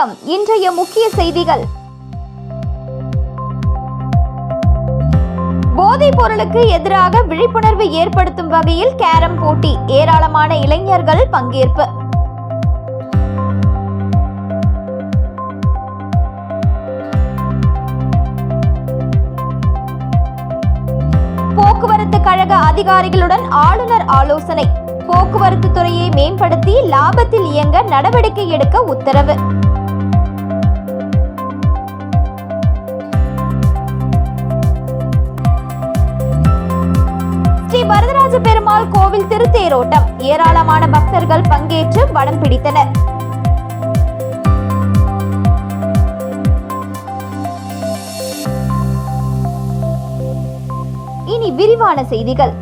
வணக்கம். இன்றைய முக்கிய செய்திகள். போதைப் பொருளுக்கு எதிராக விழிப்புணர்வு ஏற்படுத்தும் வகையில் கேரம் போட்டி. ஏராளமான இளைஞர்கள் பங்கேற்பு. போக்குவரத்து கழக அதிகாரிகளுடன் ஆளுநர் ஆலோசனை. போக்குவரத்து துறையை மேம்படுத்தி லாபத்தில் இயங்க நடவடிக்கை எடுக்க உத்தரவு. பெருமாள் கோவில் திருத்தேரோட்டம். ஏராளமான பக்தர்கள் பங்கேற்று வடம் பிடித்தனர். இனி விரிவான செய்திகள்.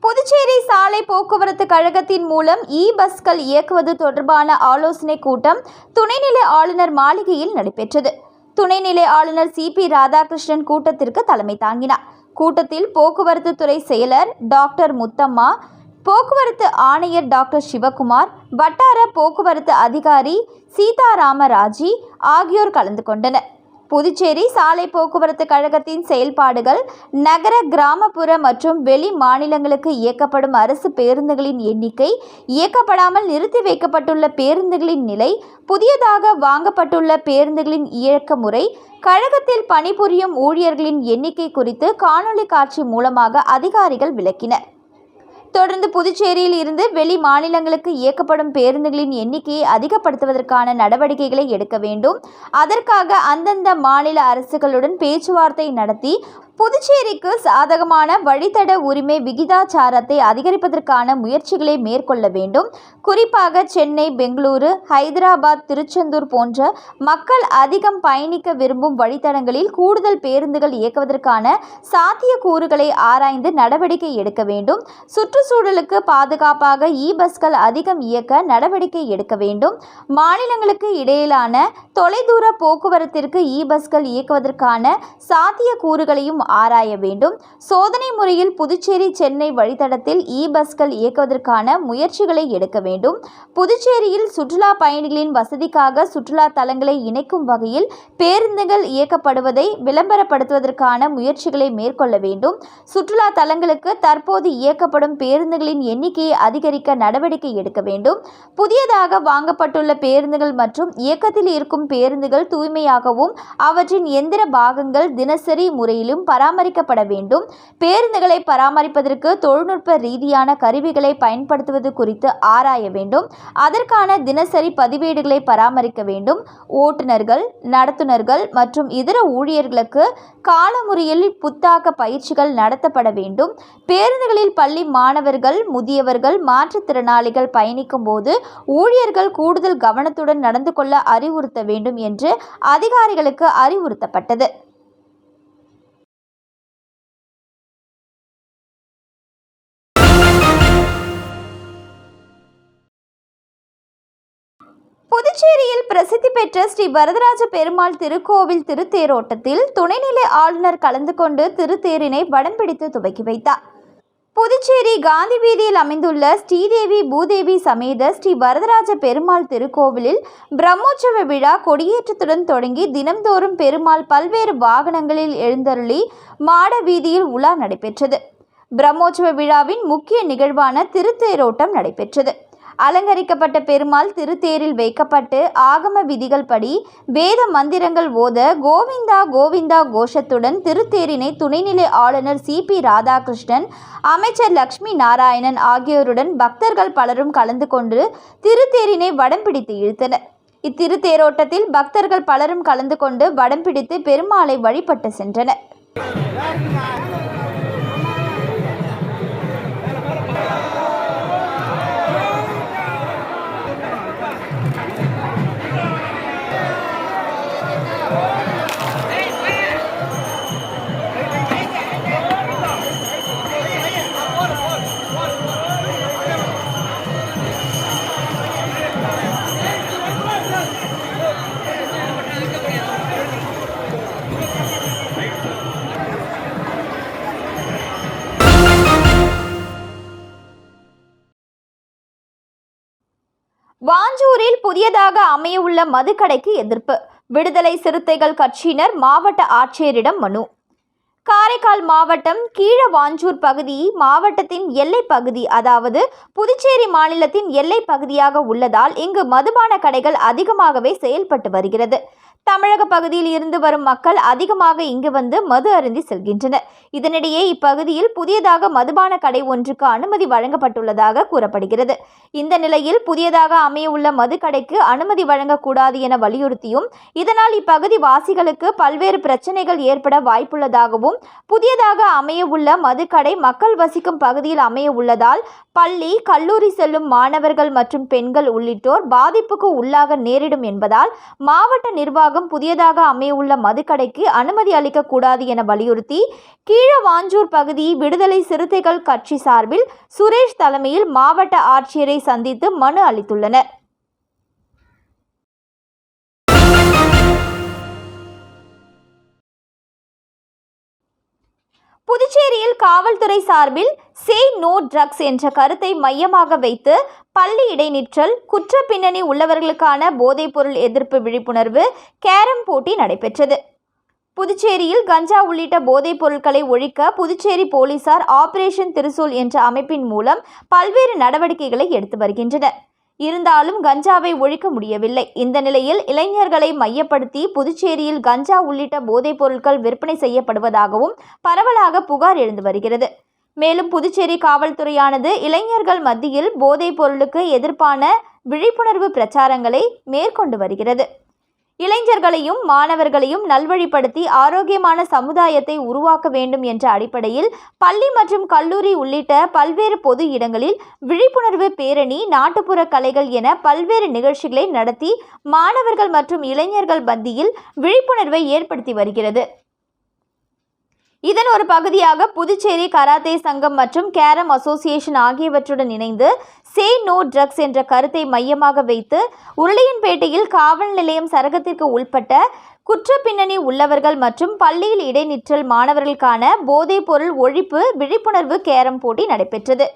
புதுச்சேரி சாலை போக்குவரத்து கழகத்தின் மூலம் இ பஸ்கள் இயக்குவது தொடர்பான ஆலோசனை கூட்டம் துணைநிலை ஆளுநர் மாளிகையில் நடைபெற்றது. துணைநிலை ஆளுநர் சி. பி. ராதாகிருஷ்ணன் கூட்டத்திற்கு தலைமை தாங்கினார். கூட்டத்தில் போக்குவரத்து துறை செயலர் டாக்டர் முத்தம்மா போக்குவரத்து ஆணையர் டாக்டர் சிவகுமார் வட்டார போக்குவரத்து அதிகாரி சீதாராமராஜி ஆகியோர் கலந்து கொண்டனர். புதுச்சேரி சாலை போக்குவரத்து கழகத்தின் செயல்பாடுகள் நகர கிராமப்புற மற்றும் வெளி மாநிலங்களுக்கு இயக்கப்படும் அரசு பேருந்துகளின் எண்ணிக்கை இயக்கப்படாமல் நிறுத்தி வைக்கப்பட்டுள்ள பேருந்துகளின் நிலை புதியதாக வாங்கப்பட்டுள்ள பேருந்துகளின் இயக்க முறை கழகத்தில் பணிபுரியும் ஊழியர்களின் எண்ணிக்கை குறித்து காணொலி காட்சி மூலமாக அதிகாரிகள் விளக்கினர். தொடர்ந்து புதுச்சேரியில் இருந்து வெளி மாநிலங்களுக்கு இயக்கப்படும் பேருந்துகளின் எண்ணிக்கையை அதிகப்படுத்துவதற்கான நடவடிக்கைகளை எடுக்க வேண்டும். அதற்காக அந்தந்த மாநில அரசுகளுடன் பேச்சுவார்த்தை நடத்தி புதுச்சேரிக்கு சாதகமான வழித்தட உரிமை விகிதாச்சாரத்தை அதிகரிப்பதற்கான முயற்சிகளை மேற்கொள்ள வேண்டும். குறிப்பாக சென்னை பெங்களூரு ஹைதராபாத் திருச்செந்தூர் போன்ற மக்கள் அதிகம் பயணிக்க விரும்பும் வழித்தடங்களில் கூடுதல் பேருந்துகள் இயக்குவதற்கான சாத்தியக்கூறுகளை ஆராய்ந்து நடவடிக்கை எடுக்க வேண்டும். சுற்றுச்சூழலுக்கு பாதுகாப்பாக இ பஸ்கள் அதிகம் இயக்க நடவடிக்கை எடுக்க வேண்டும். மாநிலங்களுக்கு இடையிலான தொலைதூர போக்குவரத்திற்கு இ பஸ்கள் இயக்குவதற்கான சாத்தியக்கூறுகளையும் ஆராய வேண்டும். சோதனை முறையில் புதுச்சேரி சென்னை வழித்தடத்தில் இ பஸ்கள் இயக்குவதற்கான முயற்சிகளை எடுக்க வேண்டும். புதுச்சேரியில் சுற்றுலா பயணிகளின் வசதிக்காக சுற்றுலா தலங்களை இணைக்கும் வகையில் பேருந்துகள் இயக்கப்படுவதை விளம்பரப்படுத்துவதற்கான முயற்சிகளை மேற்கொள்ள வேண்டும். சுற்றுலா தலங்களுக்கு தற்போது இயக்கப்படும் பேருந்துகளின் எண்ணிக்கையை அதிகரிக்க நடவடிக்கை எடுக்க வேண்டும். புதியதாக வாங்கப்பட்டுள்ள பேருந்துகள் மற்றும் இயக்கத்தில் இருக்கும் பேருந்துகள் தூய்மையாகவும் அவற்றின் எந்திர பாகங்கள் தினசரி முறையிலும் பராமரிக்கப்பட வேண்டும். பேருந்துகளை பராமரிப்பதற்கு தொழில்நுட்ப ரீதியான கருவிகளை பயன்படுத்துவது குறித்து ஆராய வேண்டும். அதற்கான தினசரி பதிவேடுகளை பராமரிக்க வேண்டும். ஓட்டுநர்கள் நடத்துனர்கள் மற்றும் இதர ஊழியர்களுக்கு காலமுறையில் புத்தாக்க பயிற்சிகள் நடத்தப்பட வேண்டும். பேருந்துகளில் பள்ளி மாணவர்கள் முதியவர்கள் மாற்றுத்திறனாளிகள் பயணிக்கும் போது ஊழியர்கள் கூடுதல் கவனத்துடன் நடந்து கொள்ள அறிவுறுத்த வேண்டும் என்று அதிகாரிகளுக்கு அறிவுறுத்தப்பட்டது. புதுச்சேரியில் பிரசித்தி பெற்ற ஸ்ரீ வரதராஜ பெருமாள் திருக்கோவில் திருத்தேரோட்டத்தில் துணைநிலை ஆளுநர் கலந்து கொண்டு திருத்தேரினை வடம் பிடித்து துவக்கி வைத்தார். புதுச்சேரி காந்தி வீதியில் அமைந்துள்ள ஸ்ரீதேவி பூதேவி சமேத ஸ்ரீ வரதராஜ பெருமாள் திருக்கோவிலில் பிரம்மோற்சவ விழா கொடியேற்றத்துடன் தொடங்கி தினம்தோறும் பெருமாள் பல்வேறு வாகனங்களில் எழுந்தருளி மாட வீதியில் உலா நடைபெற்றது. பிரம்மோற்சவ விழாவின் முக்கிய நிகழ்வான திருத்தேரோட்டம் நடைபெற்றது. அலங்கரிக்கப்பட்ட பெருமாள் திருத்தேரில் வைக்கப்பட்டு ஆகம விதிகள் படி வேத மந்திரங்கள் ஓத கோவிந்தா கோவிந்தா கோஷத்துடன் திருத்தேரினை துணைநிலை ஆளுநர் சி பி ராதாகிருஷ்ணன் அமைச்சர் லக்ஷ்மி நாராயணன் ஆகியோருடன் பக்தர்கள் பலரும் கலந்து கொண்டு திருத்தேரினை வடம் பிடித்து இழுத்தனர். இத்திருத்தேரோட்டத்தில் பக்தர்கள் பலரும் கலந்து கொண்டு வடம் பிடித்து பெருமாளை வழிபட்டு சென்றனர். வாஞ்சூரில் புதியதாக அமையவுள்ள மதுக்கடைக்கு எதிர்ப்பு. விடுதலை சிறுத்தைகள் கட்சியினர் மாவட்ட ஆட்சியரிடம் மனு. காரைக்கால் மாவட்டம் கீழவாஞ்சூர் பகுதி மாவட்டத்தின் எல்லை பகுதி அதாவது புதுச்சேரி மாநிலத்தின் எல்லை பகுதியாக உள்ளதால் இங்கு மதுபான கடைகள் அதிகமாகவே செயல்பட்டு வருகிறது. தமிழக பகுதியில் இருந்து வரும் மக்கள் அதிகமாக இங்கு வந்து மது அருந்தி செல்கின்றனர். இதனிடையே இப்பகுதியில் புதியதாக மதுபான கடை ஒன்றுக்கு அனுமதி வழங்கப்பட்டுள்ளதாக கூறப்படுகிறது. இந்த நிலையில் புதியதாக அமையவுள்ள மதுக்கடைக்கு அனுமதி வழங்கக்கூடாது என வலியுறுத்தியும் இதனால் இப்பகுதி வாசிகளுக்கு பல்வேறு பிரச்சனைகள் ஏற்பட வாய்ப்புள்ளதாகவும் புதியதாக அமையவுள்ள மதுக்கடை மக்கள் வசிக்கும் பகுதியில் அமைய உள்ளதால் பள்ளி கல்லூரி செல்லும் மாணவர்கள் மற்றும் பெண்கள் உள்ளிட்டோர் பாதிப்புக்கு உள்ளாக நேரிடும் என்பதால் மாவட்ட நிர்வாகம் புதியதாக அமையவுள்ள மதுக்கடைக்கு அனுமதி அளிக்கக்கூடாது என வலியுறுத்தி கீழவாஞ்சூர் பகுதி விடுதலை சிறுத்தைகள் கட்சி சார்பில் சுரேஷ் தலைமையில் மாவட்ட ஆட்சியரை சந்தித்து மனு அளித்துள்ளனர். புதுச்சேரியில் காவல்துறை சார்பில் சே நோ ட்ரக்ஸ் என்ற கருத்தை மையமாக வைத்து பள்ளி இடைநிற்றல் குற்ற பின்னணி உள்ளவர்களுக்கான போதைப்பொருள் எதிர்ப்பு விழிப்புணர்வு கேரம் போட்டி நடைபெற்றது. புதுச்சேரியில் கஞ்சா உள்ளிட்ட போதைப் பொருட்களை ஒழிக்க புதுச்சேரி போலீசார் ஆபரேஷன் திருசூல் என்ற அமைப்பின் மூலம் பல்வேறு நடவடிக்கைகளை எடுத்து வருகின்றனர். இருந்தாலும் கஞ்சாவை ஒழிக்க முடியவில்லை. இந்த நிலையில் இளைஞர்களை மையப்படுத்தி புதுச்சேரியில் கஞ்சா உள்ளிட்ட போதைப் பொருட்கள் விற்பனை செய்யப்படுவதாகவும் பரவலாக புகார் எழுந்து வருகிறது. மேலும் புதுச்சேரி காவல்துறையானது இளைஞர்கள் மத்தியில் போதைப் பொருளுக்கு எதிர்ப்பான விழிப்புணர்வு பிரச்சாரங்களை மேற்கொண்டு வருகிறது. இளைஞர்களையும் மாணவர்களையும் நல்வழிப்படுத்தி ஆரோக்கியமான சமுதாயத்தை உருவாக்க வேண்டும் என்ற அடிப்படையில் பள்ளி மற்றும் கல்லூரி உள்ளிட்ட பல்வேறு பொது இடங்களில் விழிப்புணர்வு பேரணி நாட்டுப்புற கலைகள் என பல்வேறு நிகழ்ச்சிகளை நடத்தி மாணவர்கள் மற்றும் இளைஞர்கள் மத்தியில் விழிப்புணர்வை ஏற்படுத்தி வருகிறது. இதன் ஒரு பகுதியாக புதுச்சேரி கராத்தே சங்கம் மற்றும் கேரம் அசோசியேஷன் ஆகியவற்றுடன் இணைந்து சே நோ ட்ரக்ஸ் என்ற கருத்தை மையமாக வைத்து உருளையன்பேட்டையில் காவல் நிலையம் சரகத்திற்கு உட்பட்ட குற்ற பின்னணி உள்ளவர்கள் மற்றும் பள்ளியில் இடைநிற்றல் மாணவர்களுக்கான போதைப்பொருள் ஒழிப்பு விழிப்புணர்வு கேரம் போட்டி நடைபெற்றது.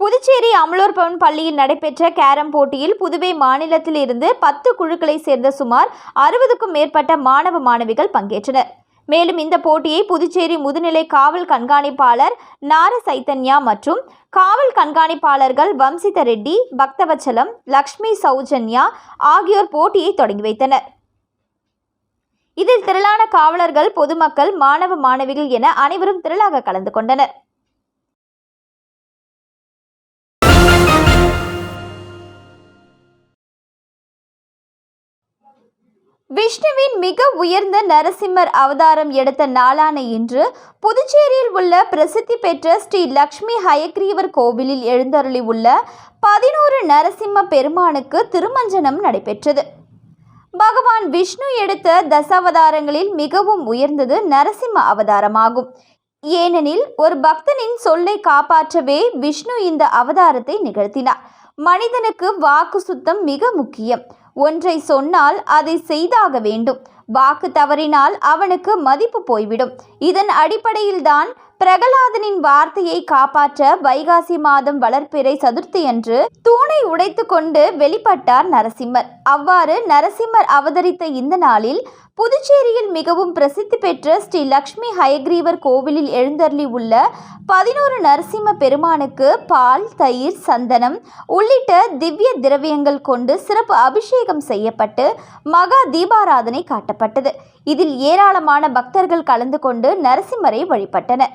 புதுச்சேரி அமலூர் பவன் பள்ளியில் நடைபெற்ற கேரம் போட்டியில் புதுவை மாநிலத்தில் இருந்து பத்து குழுக்களை சேர்ந்த சுமார் அறுபதுக்கும் மேற்பட்ட மாணவ மாணவிகள் பங்கேற்றனர். மேலும் இந்த போட்டியை புதுச்சேரி முதுநிலை காவல் கண்காணிப்பாளர் நார சைத்தன்யா மற்றும் காவல் கண்காணிப்பாளர்கள் வம்சித ரெட்டி பக்தவச்சலம் லக்ஷ்மி சௌஜன்யா ஆகியோர் போட்டியை தொடங்கி வைத்தனர். இதில் திரளான காவலர்கள் பொதுமக்கள் மாணவ மாணவிகள் என அனைவரும் திரளாக கலந்து கொண்டனர். விஷ்ணுவின் மிக உயர்ந்த நரசிம்மர் அவதாரம் எடுத்த நாளான இன்று புதுச்சேரியில் உள்ள பிரசித்தி பெற்ற ஸ்ரீ லக்ஷ்மி ஹயக்ரீவர் கோவிலில் எழுந்தருளி உள்ள பதினோரு நரசிம்ம பெருமானுக்கு திருமஞ்சனம் நடைபெற்றது. பகவான் விஷ்ணு எடுத்த தசாவதாரங்களில் மிகவும் உயர்ந்தது நரசிம்ம அவதாரமாகும். ஏனெனில் ஒரு பக்தனின் சொல்லை காப்பாற்றவே விஷ்ணு இந்த அவதாரத்தை நிகழ்த்தினார். மனிதனுக்கு வாக்கு சுத்தம் மிக முக்கியம். ஒன்றை சொன்னால் அதை செய்தாக வேண்டும். வாக்கு தவறினால் அவனுக்கு மதிப்பு போய்விடும். இதன் அடிப்படையில்தான் பிரகலாதனின் வார்த்தையை காப்பாற்ற வைகாசி மாதம் வளர்ப்பிறை சதுர்த்தியன்று தூணை உடைத்து கொண்டு வெளிப்பட்டார் நரசிம்மர். அவ்வாறு நரசிம்மர் அவதரித்த இந்த நாளில் புதுச்சேரியில் மிகவும் பிரசித்தி பெற்ற ஸ்ரீ லக்ஷ்மி ஹயக்ரீவர் கோவிலில் எழுந்தருளி உள்ள பதினோரு நரசிம்ம பெருமானுக்கு பால் தயிர் சந்தனம் உள்ளிட்ட திவ்ய திரவியங்கள் கொண்டு சிறப்பு அபிஷேகம் செய்யப்பட்டு மகா தீபாராதனை காட்டப்பட்டது. இதில் ஏராளமான பக்தர்கள் கலந்து கொண்டு நரசிம்மரை வழிபட்டனர்.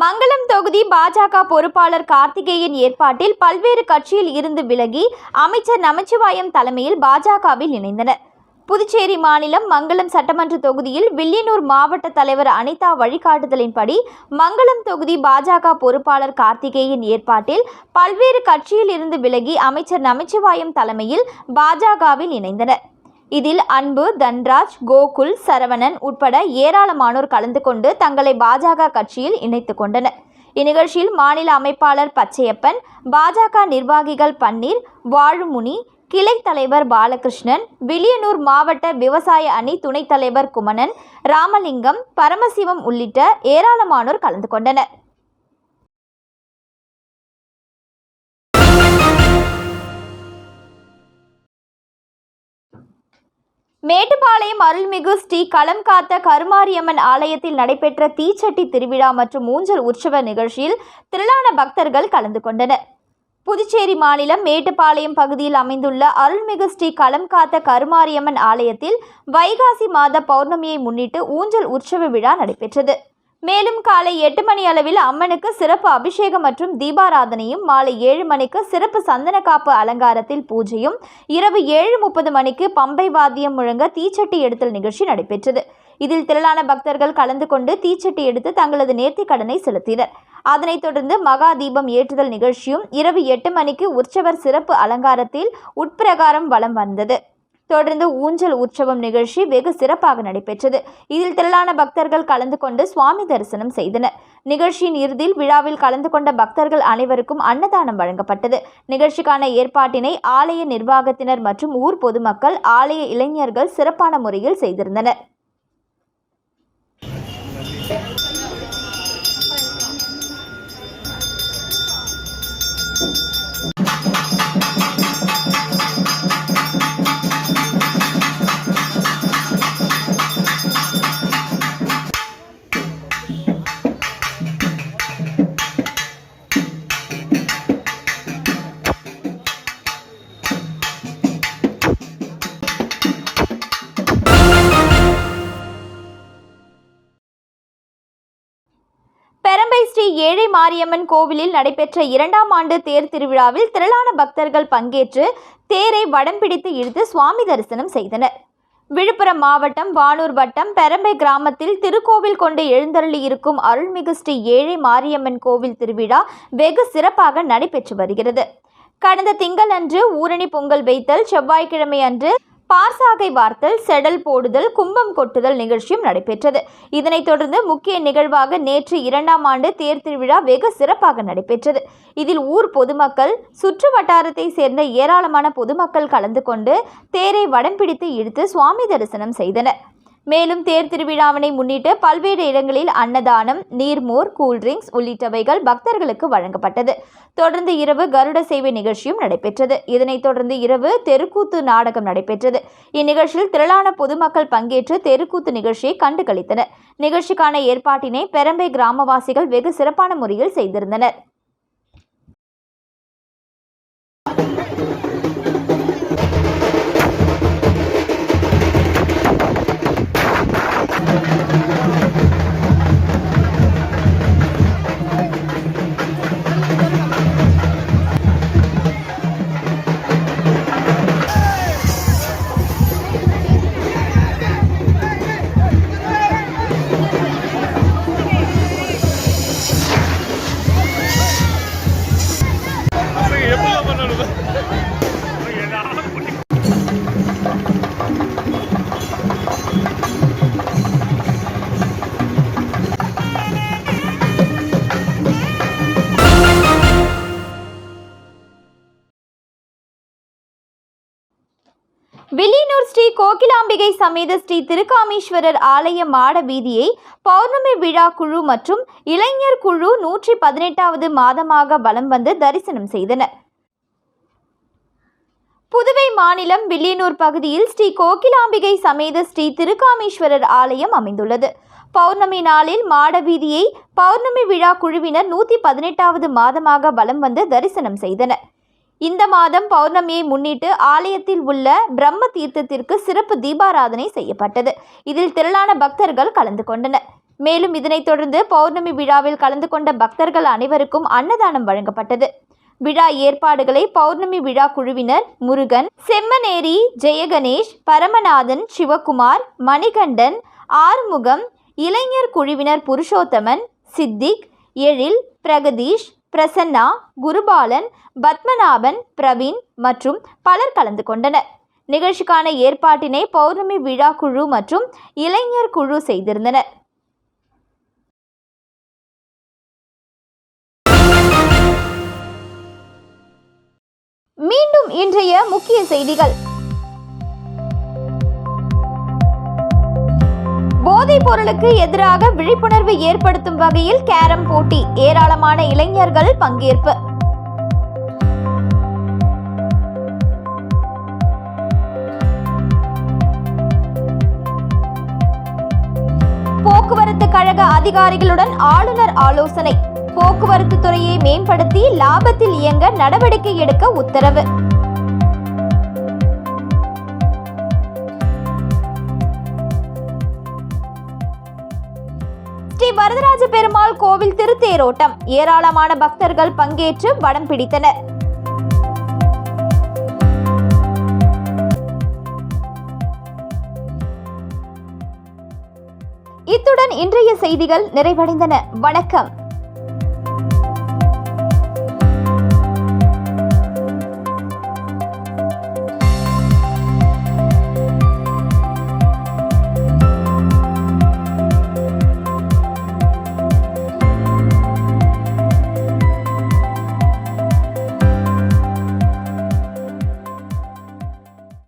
மங்களம் தொகுதி பாஜக பொறுப்பாளர் கார்த்திகேயன் ஏற்பாட்டில் பல்வேறு கட்சியில் இருந்து விலகி அமைச்சர் நமச்சிவாயம் தலைமையில் பாஜகவில் இணைந்தனர். புதுச்சேரி மாநிலம் மங்களம் சட்டமன்ற தொகுதியில் வில்லியனூர் மாவட்ட தலைவர் அனிதா வழிகாட்டுதலின்படி மங்களம் தொகுதி பாஜக பொறுப்பாளர் கார்த்திகேயன் ஏற்பாட்டில் பல்வேறு கட்சியில் இருந்து விலகி அமைச்சர் நமச்சிவாயம் தலைமையில் பாஜகவில் இணைந்தனர். இதில் அன்பு தன்ராஜ் கோகுல் சரவணன் உட்பட ஏராளமானோர் கலந்து கொண்டு தங்களை பாஜக கட்சியில் இணைத்து கொண்டனர். இந்நிகழ்ச்சியில் மாநில அமைப்பாளர் பச்சையப்பன் பாஜக நிர்வாகிகள் பன்னீர் வாழுமுனி கிளை தலைவர் பாலகிருஷ்ணன் வில்லியனூர் மாவட்ட விவசாய அணி துணைத் தலைவர் குமணன் ராமலிங்கம் பரமசிவம் உள்ளிட்ட ஏராளமானோர் கலந்து கொண்டனர். மேட்டுப்பாளையம் அருள்மிகு ஸ்ரீ களம் காத்த கருமாரியம்மன் ஆலயத்தில் நடைபெற்ற தீச்சட்டி திருவிழா மற்றும் ஊஞ்சல் உற்சவ நிகழ்ச்சியில் திரளான பக்தர்கள் கலந்து கொண்டனர். புதுச்சேரி மாநிலம் மேட்டுப்பாளையம் பகுதியில் அமைந்துள்ள அருள்மிகு ஸ்ரீ களம் காத்த கருமாரியம்மன் ஆலயத்தில் வைகாசி மாத பௌர்ணமியை முன்னிட்டு ஊஞ்சல் உற்சவ விழா நடைபெற்றது. மேலும் காலை எட்டு மணி அளவில் அம்மனுக்கு சிறப்பு அபிஷேகம் மற்றும் தீபாராதனையும் மாலை ஏழு மணிக்கு சிறப்பு சந்தனக்காப்பு அலங்காரத்தில் பூஜையும் இரவு ஏழு முப்பது மணிக்கு பம்பை வாத்தியம் முழங்க தீச்சட்டி எடுத்தல் நிகழ்ச்சி நடைபெற்றது. இதில் திரளான பக்தர்கள் கலந்து கொண்டு தீச்சட்டி எடுத்து தங்களது நேர்த்திக் கடனை செலுத்தினர். அதனைத் தொடர்ந்து மகா தீபம் ஏற்றுதல் நிகழ்ச்சியும் இரவு எட்டு மணிக்கு உற்சவர் சிறப்பு அலங்காரத்தில் உட்பிரகாரம் வலம் வந்தது. தொடர்ந்து ஊஞ்சல் உற்சவம் நிகழ்ச்சி வெகு சிறப்பாக நடைபெற்றது. இதில் திரளான பக்தர்கள் கலந்து கொண்டு சுவாமி தரிசனம் செய்தனர். நிகழ்ச்சியின் இறுதியில் விழாவில் கலந்து கொண்ட பக்தர்கள் அனைவருக்கும் அன்னதானம் வழங்கப்பட்டது. நிகழ்ச்சிக்கான ஏற்பாட்டினை ஆலய நிர்வாகத்தினர் மற்றும் ஊர் பொதுமக்கள் ஆலய இளைஞர்கள் சிறப்பான முறையில் செய்திருந்தனர். மாரியம்மன் கோவிலில் நடைபெற்ற இரண்டாம் ஆண்டு தேர் திருவிழாவில் திரளான பக்தர்கள் பங்கேற்று தேரை வடம் பிடித்து இழுத்து சுவாமி தரிசனம் செய்தனர். விழுப்புரம் மாவட்டம் வானூர் வட்டம் பெரம்பை கிராமத்தில் திருக்கோவில் கொண்டு எழுந்தருளி இருக்கும் அருள்மிகு ஸ்ரீ ஏழை மாரியம்மன் கோவில் திருவிழா வெகு சிறப்பாக நடைபெற்று வருகிறது. கடந்த திங்களன்று ஊரணி பொங்கல் வைத்தல் செவ்வாய்க்கிழமை அன்று பார்சாகை வார்த்தல் செடல் போடுதல் கும்பம் கொட்டுதல் நிகழ்ச்சியும் நடைபெற்றது. இதனைத் தொடர்ந்து முக்கிய நிகழ்வாக நேற்று இரண்டாம் ஆண்டு தேர் திருவிழா வெகு சிறப்பாக நடைபெற்றது. இதில் ஊர் பொதுமக்கள் சுற்று வட்டாரத்தை சேர்ந்த ஏராளமான பொதுமக்கள் கலந்து கொண்டு தேரை வடம் பிடித்து இழுத்து சுவாமி தரிசனம் செய்தனர். மேலும் தேர் திருவிழாவினை முன்னிட்டு பல்வேறு இடங்களில் அன்னதானம் நீர்மோர் கூல்ட்ரிங்க்ஸ் உள்ளிட்டவைகள் பக்தர்களுக்கு வழங்கப்பட்டது. தொடர்ந்து இரவு கருட சேவை நிகழ்ச்சியும் நடைபெற்றது. இதனைத் தொடர்ந்து இரவு தெருக்கூத்து நாடகம் நடைபெற்றது. இந்நிகழ்ச்சியில் திரளான பொதுமக்கள் பங்கேற்று தெருக்கூத்து நிகழ்ச்சியை கண்டு களித்தனர் நிகழ்ச்சிக்கான ஏற்பாட்டினை பெரம்பை கிராமவாசிகள் வெகு சிறப்பான முறையில் செய்திருந்தனர். ஸ்ரீ கோகிலாம்பிகை சமேத ஸ்ரீ திருக்காமீஸ்வரர் ஆலய மாட வீதியை பௌர்ணமி விழா குழு மற்றும் இளைஞர் குழு நூற்றி பதினெட்டாவது மாதமாக வலம் வந்து தரிசனம் செய்தனர். புதுவை மாநிலம் வில்லியனூர் பகுதியில் ஸ்ரீ கோகிலாம்பிகை சமேத ஸ்ரீ திருக்காமீஸ்வரர் ஆலயம் அமைந்துள்ளது. பௌர்ணமி நாளில் மாட வீதியை பௌர்ணமி விழா குழுவினர் நூற்றி பதினெட்டாவது மாதமாக வலம் வந்து தரிசனம் செய்தனர். இந்த மாதம் பௌர்ணமியை முன்னிட்டு ஆலயத்தில் உள்ள பிரம்ம தீர்த்தத்திற்கு சிறப்பு தீபாராதனை செய்யப்பட்டது. இதில் திரளான பக்தர்கள் கலந்து கொண்டனர். மேலும் இதனைத் தொடர்ந்து பௌர்ணமி விழாவில் கலந்து கொண்ட பக்தர்கள் அனைவருக்கும் அன்னதானம் வழங்கப்பட்டது. விழா ஏற்பாடுகளை பௌர்ணமி விழா குழுவினர் முருகன் செம்மனேரி ஜெயகணேஷ் பரமநாதன் சிவகுமார் மணிகண்டன் ஆறுமுகம் இளைஞர் குழுவினர் புருஷோத்தமன் சித்திக் எழில் பிரகதீஷ் பிரசன்னா குருபாலன் பத்மநாபன் பிரவீன் மற்றும் பலர் கலந்து கொண்டனர். நிகழ்ச்சிக்கான ஏற்பாட்டினை பௌர்ணமி விழா குழு மற்றும் இளைஞர் குழு செய்திருந்தனர். மீண்டும் இன்றைய முக்கிய செய்திகள். போதைப் பொருளுக்கு எதிராக விழிப்புணர்வு ஏற்படுத்தும் வகையில் கேரம் போட்டி. ஏராளமான இளைஞர்கள் பங்கேற்பு. போக்குவரத்து கழக அதிகாரிகளுடன் ஆளுநர் ஆலோசனை. போக்குவரத்து துறையை மேம்படுத்தி லாபத்தில் இயங்க நடவடிக்கை எடுக்க உத்தரவு. கோவில் திருத்தேரோட்டம். ஏராளமான பக்தர்கள் பங்கேற்று வடம் பிடித்தனர். இத்துடன் இன்றைய செய்திகள் நிறைவடைந்தன. வணக்கம்.